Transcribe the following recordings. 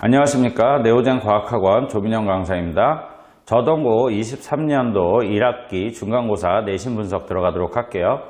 안녕하십니까 네오젠 과학학원 조민영 강사입니다. 저동고 23년도 1학기 중간고사 내신 분석 들어가도록 할게요.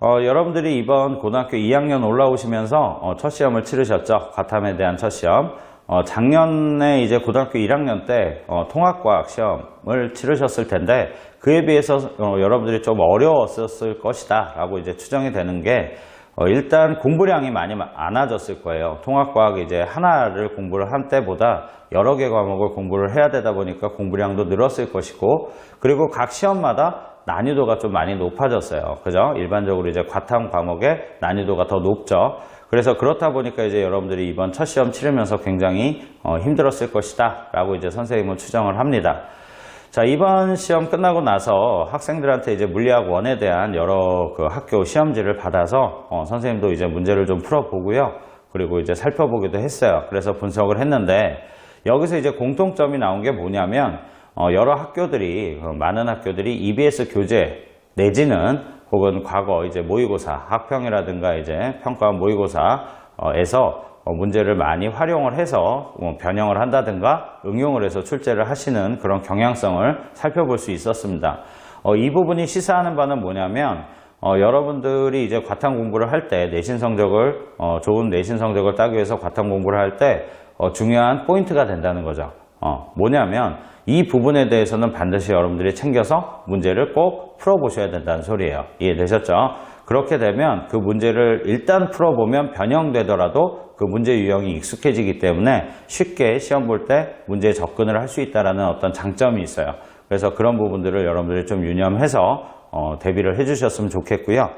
어, 여러분들이 이번 고등학교 2학년 올라오시면서 어, 첫 시험을 치르셨죠. 과탐에 대한 첫 시험. 어, 작년에 이제 고등학교 1학년 때 어, 통합과학 시험을 치르셨을 텐데 그에 비해서 어, 여러분들이 좀 어려웠을 것이다 라고 이제 추정이 되는 게 어, 일단 공부량이 많이 많아졌을 거예요. 통합과학 이제 하나를 공부를 한 때보다 여러 개 과목을 공부를 해야 되다 보니까 공부량도 늘었을 것이고, 그리고 각 시험마다 난이도가 좀 많이 높아졌어요. 그죠? 일반적으로 이제 과탐 과목의 난이도가 더 높죠. 그래서 그렇다 보니까 이제 여러분들이 이번 첫 시험 치르면서 굉장히 어, 힘들었을 것이다. 라고 이제 선생님은 추정을 합니다. 자, 이번 시험 끝나고 나서 학생들한테 이제 물리학 원에 대한 여러 그 학교 시험지를 받아서 어, 선생님도 이제 문제를 좀 풀어보고요. 그리고 이제 살펴보기도 했어요. 그래서 분석을 했는데 여기서 이제 공통점이 나온 게 뭐냐면 어, 여러 학교들이 어, 많은 학교들이 EBS 교재 내지는 혹은 과거 이제 모의고사 학평이라든가 이제 평가 모의고사에서 어, 문제를 많이 활용을 해서 뭐 변형을 한다든가 응용을 해서 출제를 하시는 그런 경향성을 살펴볼 수 있었습니다. 어, 이 부분이 시사하는 바는 뭐냐면 어, 여러분들이 이제 과탐 공부를 할 때 내신 성적을 어, 좋은 내신 성적을 따기 위해서 과탐 공부를 할때 어, 중요한 포인트가 된다는 거죠. 어, 뭐냐면 이 부분에 대해서는 반드시 여러분들이 챙겨서 문제를 꼭 풀어보셔야 된다는 소리예요. 이해되셨죠? 그렇게 되면 그 문제를 일단 풀어보면 변형되더라도 그 문제 유형이 익숙해지기 때문에 쉽게 시험 볼 때 문제에 접근을 할 수 있다는 어떤 장점이 있어요. 그래서 그런 부분들을 여러분들이 좀 유념해서 어, 대비를 해주셨으면 좋겠고요.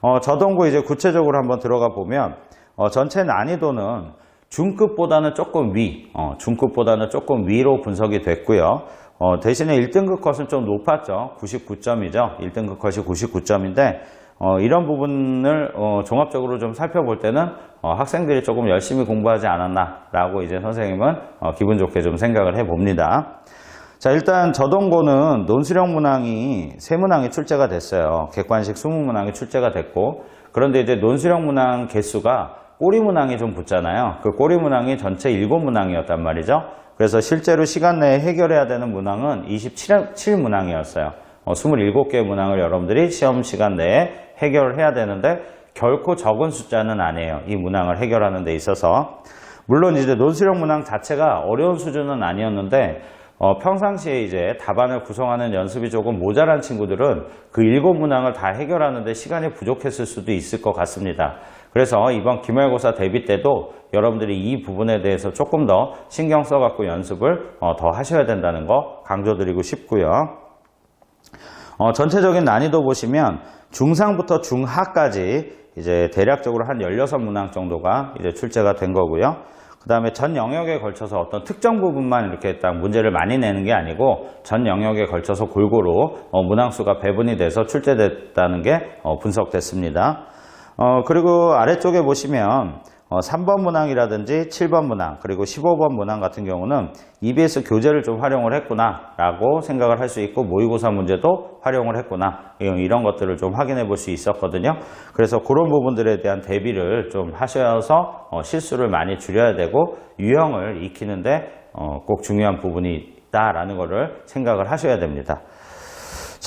어, 저동고 이제 구체적으로 한번 들어가 보면 어, 전체 난이도는 중급보다는 조금 위, 어, 중급보다는 조금 위로 분석이 됐고요. 어, 대신에 1등급 컷은 좀 높았죠. 99점이죠. 1등급 컷이 99점인데 어, 이런 부분을 어, 종합적으로 좀 살펴볼 때는 어, 학생들이 조금 열심히 공부하지 않았나라고 이제 선생님은 어, 기분 좋게 좀 생각을 해봅니다. 자 일단 저동고는 논수령 문항이 세 문항이 출제가 됐어요. 객관식 20문항이 출제가 됐고 그런데 이제 논수령 문항 개수가 꼬리 문항이 좀 붙잖아요. 그 꼬리 문항이 전체 7문항이었단 말이죠. 그래서 실제로 시간 내에 해결해야 되는 문항은 27문항이었어요. 어, 27개의 문항을 여러분들이 시험 시간 내에 해결을 해야 되는데 결코 적은 숫자는 아니에요. 이 문항을 해결하는 데 있어서. 물론 이제 논수령 문항 자체가 어려운 수준은 아니었는데 어, 평상시에 이제 답안을 구성하는 연습이 조금 모자란 친구들은 그 일곱 문항을 다 해결하는데 시간이 부족했을 수도 있을 것 같습니다. 그래서 이번 기말고사 대비 때도 여러분들이 이 부분에 대해서 조금 더 신경 써갖고 연습을 어, 더 하셔야 된다는 거 강조드리고 싶고요. 어, 전체적인 난이도 보시면 중상부터 중하까지 이제 대략적으로 한 16문항 정도가 이제 출제가 된 거고요. 그 다음에 전 영역에 걸쳐서 어떤 특정 부분만 이렇게 딱 문제를 많이 내는 게 아니고 전 영역에 걸쳐서 골고루 어, 문항수가 배분이 돼서 출제됐다는 게 어, 분석됐습니다. 어, 그리고 아래쪽에 보시면 어, 3번 문항이라든지 7번 문항 그리고 15번 문항 같은 경우는 EBS 교재를 좀 활용을 했구나 라고 생각을 할 수 있고 모의고사 문제도 활용을 했구나 이런 것들을 좀 확인해 볼 수 있었거든요. 그래서 그런 부분들에 대한 대비를 좀 하셔서 어, 실수를 많이 줄여야 되고 유형을 익히는데 어, 꼭 중요한 부분이 있다라는 것을 생각을 하셔야 됩니다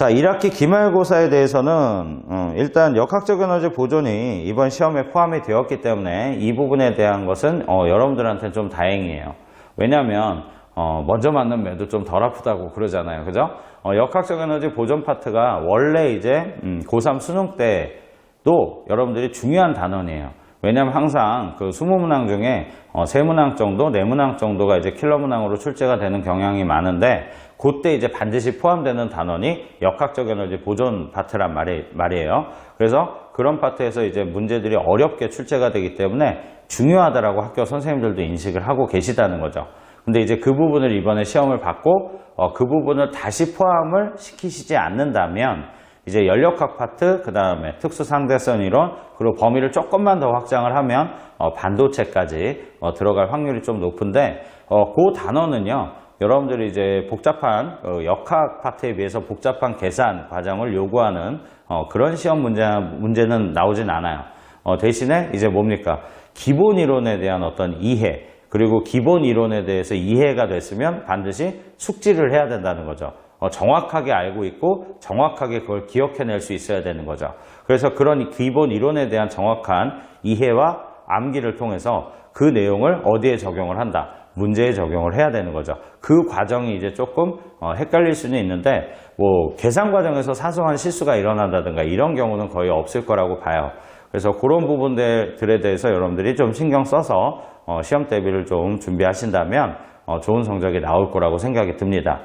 자, 1학기 기말고사에 대해서는 음, 일단 역학적 에너지 보존이 이번 시험에 포함이 되었기 때문에 이 부분에 대한 것은 어, 여러분들한테 좀 다행이에요. 왜냐하면 어, 먼저 맞는 매도 좀 덜 아프다고 그러잖아요. 그죠? 어, 역학적 에너지 보존 파트가 원래 이제 음, 고3 수능 때도 여러분들이 중요한 단원이에요. 왜냐하면 항상 그 20문항 중에 어, 3문항 정도, 4문항 정도가 이제 킬러 문항으로 출제가 되는 경향이 많은데 그때 이제 반드시 포함되는 단원이 역학적 에너지 보존 파트란 말이, 말이에요. 그래서 그런 파트에서 이제 문제들이 어렵게 출제가 되기 때문에 중요하다라고 학교 선생님들도 인식을 하고 계시다는 거죠. 근데 이제 그 부분을 이번에 시험을 받고 어, 그 부분을 다시 포함을 시키시지 않는다면 이제 연력학 파트, 그 다음에 특수 상대성 이론, 그리고 범위를 조금만 더 확장을 하면 어, 반도체까지 어, 들어갈 확률이 좀 높은데 어, 그 단어는요. 여러분들이 이제 복잡한 어, 역학 파트에 비해서 복잡한 계산 과정을 요구하는 어, 그런 시험 문제, 문제는 나오진 않아요. 어, 대신에 이제 뭡니까? 기본 이론에 대한 어떤 이해, 그리고 기본 이론에 대해서 이해가 됐으면 반드시 숙지를 해야 된다는 거죠. 어, 정확하게 알고 있고 정확하게 그걸 기억해낼 수 있어야 되는 거죠. 그래서 그런 기본 이론에 대한 정확한 이해와 암기를 통해서 그 내용을 어디에 적용을 한다. 문제에 적용을 해야 되는 거죠. 그 과정이 이제 조금 어, 헷갈릴 수는 있는데 뭐 계산 과정에서 사소한 실수가 일어난다든가 이런 경우는 거의 없을 거라고 봐요. 그래서 그런 부분들에 대해서 여러분들이 좀 신경 써서 어, 시험 대비를 좀 준비하신다면 어, 좋은 성적이 나올 거라고 생각이 듭니다.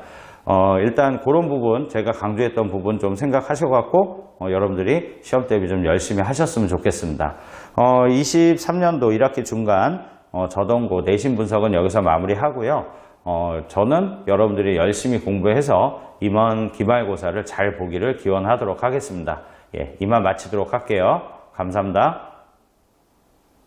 어, 일단 그런 부분 제가 강조했던 부분 좀 생각하셔갖고 어, 여러분들이 시험 대비 좀 열심히 하셨으면 좋겠습니다. 어, 23년도 1학기 중간 어, 저동고 내신 분석은 여기서 마무리하고요. 어, 저는 여러분들이 열심히 공부해서 이번 기말고사를 잘 보기를 기원하도록 하겠습니다. 예, 이만 마치도록 할게요. 감사합니다.